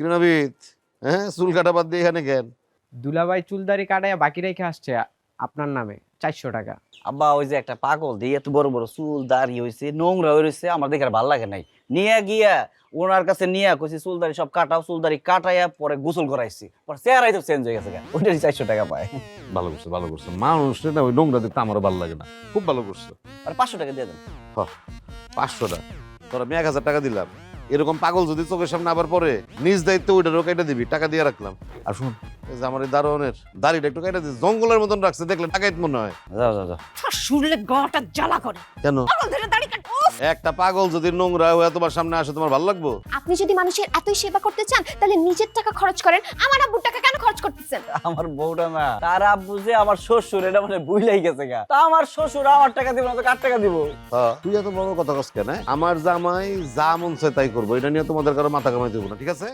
কিরণাবিদ হ্যাঁ? চুল কাটা বাদ দিয়ে এখানে কেন? দুলাভাই চুলদারি কাটাইয়া বাকি রেখে আসছে আপনার নামে চারশো টাকা। আব্বা ওই যে একটা পাগল দিয়ে এত বড় বড় চুল দাড়ি হয়েছে নোংরা হয়ে রয়েছে আমার দেখে আর ভালো লাগে নাই। নিয়ে গিয়া ওনার কাছে নিয়ে কইছি চুল দাড়ি সব কাটাও চুল দাড়ি কাটাইয়া পরে গোসল করাইছি। পরে চেহারাই তো চেঞ্জ হয়ে গেছে ওইটারই চারশো টাকা পায়। ভালো করছ ভালো করছ। মানুষ না ওই নোংরা দেখতে আমারও ভালো লাগে না। খুব ভালো করছ। আর পাঁচশো টাকা দিয়ে দেন। পাঁচশোটা তোর আমি এক হাজার টাকা দিলাম। এরকম পাগল যদি চোখের সামনে আবার পরে নিজ দায়িত্ব ওইটারও কেটে দিবি টাকা দিয়ে রাখলাম। আর শুন এই যে আমার এই দারোয়ানের দাড়িটা একটু কেটে দিস জঙ্গলের মতন রাখছে দেখলে টাকাইত মনে হয়। যাও যাও যাও। শুনলে গাটা জ্বালা করে। কেন? পাগল দাড়ি কাট উফ! একটা পাগল যদি নোংরা হয়ে তোমার সামনে আসে তোমার ভালো লাগবো? আপনি যদি মানুষের এতই সেবা করতে চান তাহলে নিজের টাকা খরচ করেন আমার আব্বুর টাকা কেন খরচ আমার বউটা না তার বুঝে আমার শ্বশুর এটা মানে বুইলাই গেছে গা। তা আমার শ্বশুর আমার টাকা দিব না তো কার টাকা দিব? হ্যাঁ, তুই এত বড় কথা কস কেন হ্যাঁ? আমার জামাই যা মন চায় তাই করব এটা নিয়ে তোমাদের কারও মাথা কামাই দেবো না ঠিক আছে?